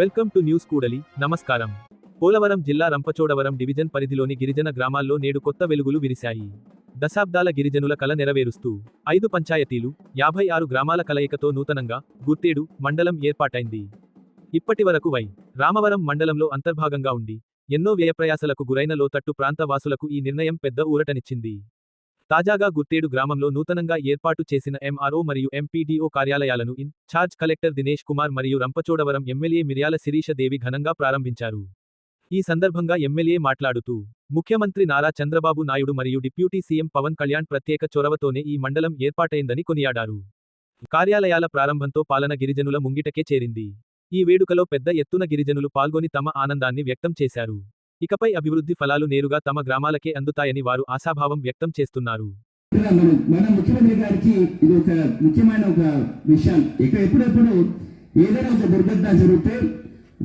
Welcome to news కూడలి. నమస్కారం. పోలవరం జిల్లా రంపచోడవరం డివిజన్ పరిధిలోని గిరిజన గ్రామాల్లో నేడు కొత్త వెలుగులు విరిశాయి. దశాబ్దాల గిరిజనుల కల నెరవేరుస్తూ ఐదు పంచాయతీలు యాభై ఆరు గ్రామాల కలయికతో నూతనంగా గుర్తేడు మండలం ఏర్పాటైంది. ఇప్పటి వరకు వై రామవరం మండలంలో అంతర్భాగంగా ఉండి ఎన్నో వ్యయప్రయాసలకు గురైన లోతట్టు ప్రాంత వాసులకు ఈ నిర్ణయం పెద్ద ఊరటనిచ్చింది. తాజాగా గుర్తేడు గ్రామంలో నూతనంగా ఏర్పాటు చేసిన ఎంఆర్ఓ మరియు MPDO కార్యాలయాలను in charge collector Dinesh Kumar మరియు రంపచోడవరం ఎమ్మెల్యే మిర్యాల శిరీష దేవి ఘనంగా ప్రారంభించారు. ఈ సందర్భంగా ఎమ్మెల్యే మాట్లాడుతూ ముఖ్యమంత్రి నారా చంద్రబాబు నాయుడు మరియు డిప్యూటీ సీఎం పవన్ కళ్యాణ్ ప్రత్యేక చొరవతోనే ఈ మండలం ఏర్పాటైందని కొనియాడారు. కార్యాలయాల ప్రారంభంతో పాలన గిరిజనుల ముంగిటకే చేరింది. ఈ వేడుకలో పెద్ద ఎత్తున గిరిజనులు పాల్గొని తమ ఆనందాన్ని వ్యక్తం చేశారు. ఇకపై అభివృద్ధి ఫలాలు నేరుగా తమ గ్రామాలకే అందుతాయని వారు ఆశాభావం వ్యక్తం చేస్తున్నారు. మన మన ముఖ్యమంత్రి గారికి ఇది ఒక ముఖ్యమైన ఒక విషయం. ఇక ఎప్పుడెప్పుడు ఏదైనా ఒక దుర్ఘటన జరిగితే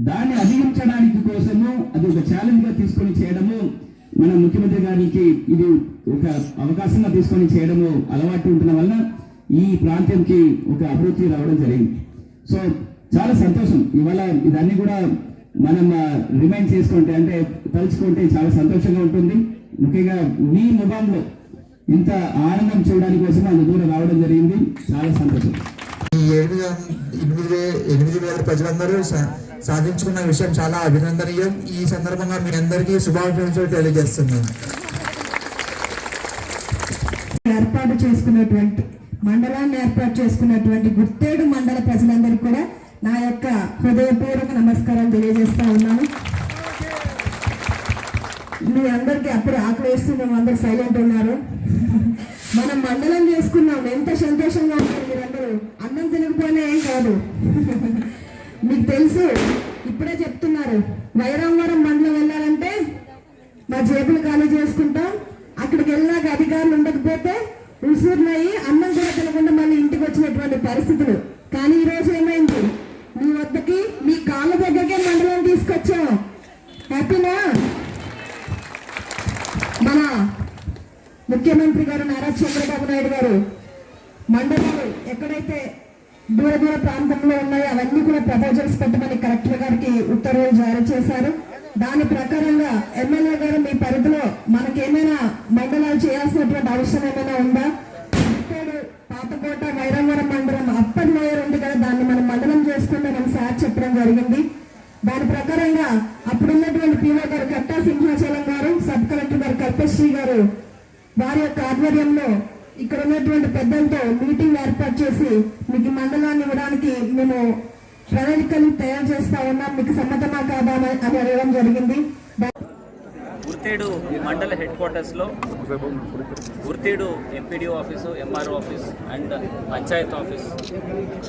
దాన్ని అధిగమించడానికి కోసము అది ఒక ఛాలెంజ్గా తీసుకొని చేయడము మన ముఖ్యమంత్రి గారికి ఇది ఒక అవకాశంగా తీసుకొని చేయడము అలవాటు ఉండడం వల్ల ఈ ప్రాంతంకి ఒక అభివృద్ధి రావడం జరిగింది. సో చాలా సంతోషం. ఇవాళ ఇదన్నీ కూడా మనం రిమైండ్ చేసుకుంటే అంటే తలుచుకుంటే చాలా సంతోషంగా ఉంటుంది. ముఖ్యంగా మీ ముఖంలో ఇంత ఆనందం చూడడానికి కోసం అంత దూరం రావడం జరిగింది. చాలా సంతోషం. ఎనిమిది వేల ప్రజలందరూ సా- సాధించుకున్న విషయం చాలా అభినందనీయం. ఈ సందర్భంగా మీ అందరికీ శుభాకాంక్షలు తెలియజేస్తున్నాను. ఏర్పాటు చేసుకున్నటువంటి మండలాన్ని ఏర్పాటు చేసుకున్నటువంటి గుర్తేడు మండల ప్రజలందరికీ కూడా నా యొక్క హృదయపూర్వక నమస్కారం తెలియజేస్తా ఉన్నాను. మీ అందరికీ అప్పుడు ఆకలేస్తూ మేము అందరు సైలెంట్ ఉన్నారు. మనం మండలం చేసుకున్నాం ఎంత సంతోషంగా ఉన్నారు మీరందరూ. అన్నం తినకపోయినా ఏం కాదు. మీకు తెలుసు ఇప్పుడే చెప్తున్నారు వైరాంవరం మండలం వెళ్ళాలంటే మా జేబులు ఖాళీ చేసుకుంటాం. అక్కడికి వెళ్ళాక అధికారులు ఉండకపోతే ఉసూరునయ్యి అన్నం కూడా తినకుండా మళ్ళీ ఇంటికి వచ్చినటువంటి పరిస్థితులు. కానీ ఈరోజు ఏమైంది మీ వద్దకి మీ కాళ్ళ దగ్గరకే మండలం తీసుకొచ్చాం. హ్యాపీనా మన ముఖ్యమంత్రి గారు నారా చంద్రబాబు నాయుడు గారు మండలాలు ఎక్కడైతే దూర దూర ప్రాంతంలో ఉన్నాయో అవన్నీ కూడా ప్రపోజల్స్ పెట్టమని కలెక్టర్ గారికి ఉత్తర్వులు జారీ చేశారు. దాని ప్రకారంగా ఎమ్మెల్యే గారు మీ పరిధిలో మనకేమైనా మండలాలు చేయాల్సినటువంటి అవసరం ఏమైనా ఉందా? పాతకోట వైరంగరం మండలం అప్పటి మేయర్ ఉంది కదా దాన్ని మనం మండలం చేసుకుంటే మనం సార్ చెప్పడం జరిగింది. దాని ప్రకారంగా అప్పుడున్నటువంటి పీఓ గారు కట్టా సింహాచలం గారు సబ్ కలెక్టర్ గారు కల్పశ్రీ గారు వారి యొక్క ఆధ్వర్యంలో ఇక్కడ ఉన్నటువంటి పెద్దలతో మీటింగ్ ఏర్పాటు చేసి మీకు మండలాన్ని ఇవ్వడానికి మేము ప్రణాళికలు తయారు చేస్తా ఉన్నాం. మీకు సమ్మతమా కాదా అని అడగడం జరిగింది. గుర్తేడు మండల హెడ్ క్వార్టర్స్లో Gurthedu MPDO office MRO office and panchayat office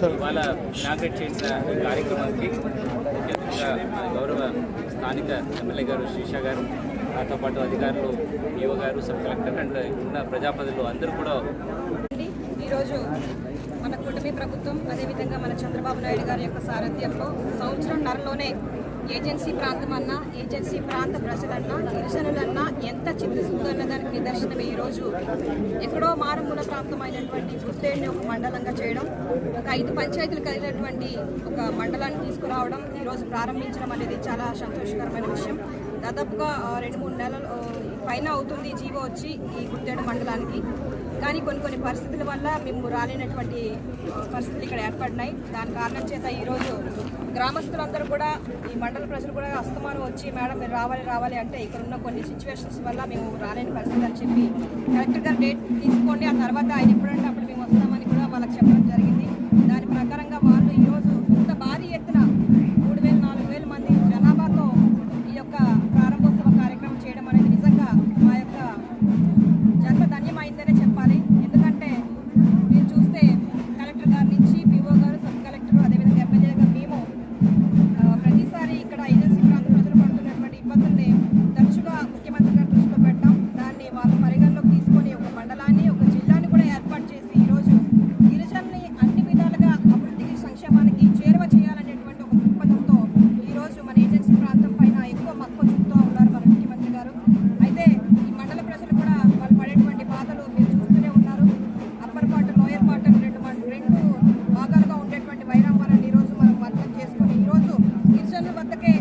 ఇవాళ ఇనాగ్రేట్ చేసిన కార్యక్రమానికి స్థానిక ఎమ్మెల్యే గారు శ్రీష గారు దాంతో పాటు అధికారులు ఈఓ గారు సబ్ కలెక్టర్ అండ్ ఉన్న ప్రజాపతులు అందరూ కూడా ఈరోజు మన కుటుంబీ ప్రభుత్వం అదేవిధంగా మన చంద్రబాబు నాయుడు గారి యొక్క సారథ్యంలో సంవత్సరం నరలోనే ఏజెన్సీ ప్రాంతం అన్నా ఏజెన్సీ ప్రాంత ప్రజలన్నా గిరిజనులన్నా ఎంత చిత్తశుద్ధి అన్న దానికి నిదర్శనమే ఈరోజు ఎక్కడో మారుమూల ప్రాంతమైనటువంటి గుర్తేడిని ఒక మండలంగా చేయడం ఒక ఐదు పంచాయతీలు కలిగినటువంటి ఒక మండలాన్ని తీసుకురావడం ఈరోజు ప్రారంభించడం అనేది చాలా సంతోషకరమైన విషయం. దాదాపుగా రెండు మూడు నెలలు పైన అవుతుంది జీవో వచ్చి ఈ గుర్తేడు మండలానికి. కానీ కొన్ని కొన్ని పరిస్థితుల వల్ల మేము రాలేనటువంటి పరిస్థితులు ఇక్కడ ఏర్పడినాయి. దాని కారణం చేత ఈరోజు గ్రామస్తులందరూ కూడా ఈ మండల ప్రజలు కూడా అస్తమానం వచ్చి మేడం మీరు రావాలి రావాలి అంటే ఇక్కడ ఉన్న కొన్ని సిచ్యువేషన్స్ వల్ల మేము రాలేని పరిస్థితి అని చెప్పి కలెక్టర్ గారు డేట్ తీసుకోండి. ఆ తర్వాత ఆయన ఎప్పుడంటే అప్పుడు మేము వస్తామని కూడా వాళ్ళకి చెప్పడం జరిగింది. దాని ప్రకారంగా వాళ్ళు ఈరోజు పరిగణలోకి తీసుకొని ఒక మండలాన్ని ఒక జిల్లాని కూడా ఏర్పాటు చేసి ఈరోజు గిరిజనుని అన్ని విధాలుగా అభివృద్ధికి సంక్షేమానికి చేరువ చేయాలనేటువంటి ఒక దృక్పథంతో ఈరోజు మన ఏజెన్సీ ప్రాంతం పైన ఎక్కువ మక్కువ చూపుతూ ఉన్నారు మన ముఖ్యమంత్రి గారు. అయితే ఈ మండల ప్రజలు కూడా వాళ్ళు పడేటువంటి బాధలు మీరు చూస్తూనే ఉన్నారు. అప్పర్ పాట లోయర్ పాట రెండు రెండు భాగాలుగా ఉండేటువంటి వైరాంగరాన్ని ఈరోజు మనం అర్థం చేసుకొని ఈరోజు గిరిజనుల వద్దకే